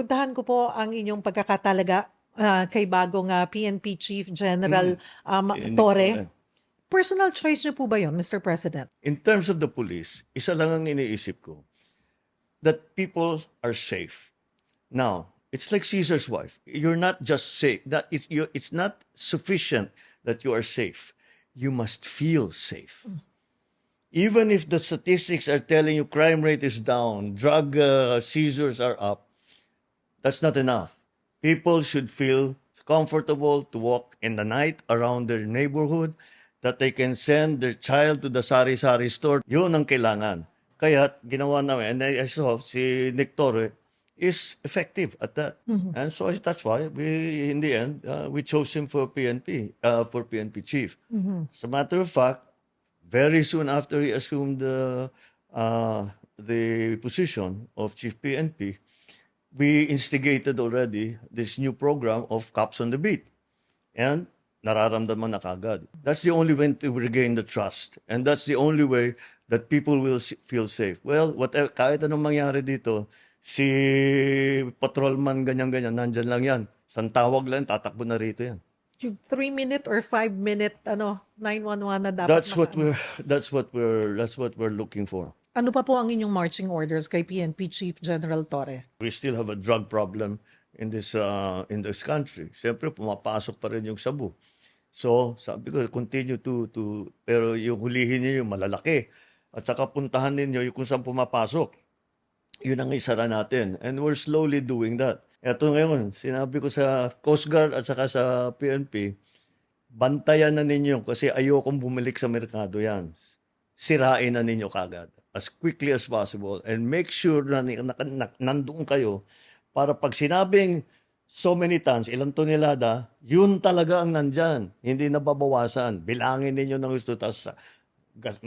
Puntahan ko po ang inyong pagkakatalaga ah, kay bagong ah, PNP Chief General um, Si Torre. Personal choice niyo po ba yon, Mr. President? In terms of the police, isa lang ang iniisip ko, that people are safe. Now, it's like Caesar's wife. You're not just safe. That it's, you, it's not sufficient that you are safe. You must feel safe. Even if the statistics are telling you crime rate is down, drug uh, seizures are up, that's not enough. People should feel comfortable to walk in the night around their neighborhood, that they can send their child to the sari-sari store. Yun ang kailangan. Kaya ginawa namin, and I saw si Nick Torre is effective at that. And so that's why we, in the end, uh, we chose him for PNP, uh, for PNP chief. As a matter of fact, very soon after he assumed the uh, the position of chief PNP, we instigated already this new program of cops on the beat. And nararamdaman na kagad. That's the only way to regain the trust. And that's the only way that people will feel safe. Well, whatever, kahit anong mangyari dito, si patrolman ganyan-ganyan, nandyan lang yan. San tawag lang, tatakbo na rito yan. Yung 3-minute or 5-minute ano, 911 na dapat That's what we're that's what we're that's what we're looking for. Ano pa po ang inyong marching orders kay PNP Chief General Torre? we still have a drug problem in this uh, in this country. Siyempre pumapasok pa rin yung sabu. So, sabi ko continue to to pero yung hulihin niyo yung malalaki at saka puntahan ninyo yung kung saan pumapasok. Yun ang isara natin and we're slowly doing that. Ito ngayon, sinabi ko sa Coast Guard at saka sa PNP, bantayan na ninyo kasi ayokong bumalik sa merkado yan. Sirain na ninyo kagad as quickly as possible and make sure na, na, na, na nandoon kayo para pag sinabing so many tons, ilang tonelada, yun talaga ang nandyan. Hindi nababawasan. Bilangin ninyo ng gusto, tapos gas,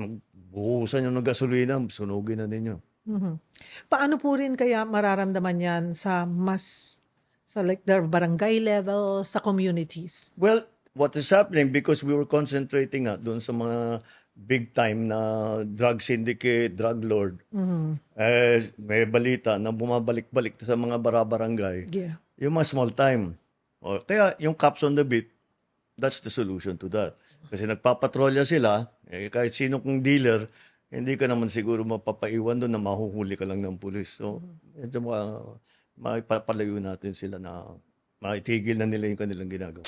buhusan nyo ng gasolina, sunugin na ninyo. Mhm. Paano po rin kaya mararamdaman yan sa mas sa like the barangay level, sa communities? Well, what is happening because we were concentrating nga doon sa mga big time na drug syndicate, drug lord. Eh, may balita na bumabalik-balik sa mga barabarangay. Yeah. Yung mga small time. O, kaya yung cops on the beat, that's the solution to that. Kasi nagpapatrolya sila, eh, kahit sino kong dealer, hindi ka naman siguro mapapaiwan doon na mahuhuli ka lang ng pulis. So, medyo ma, maipapalayo natin sila na maitigil na nila yung kanilang ginagawa.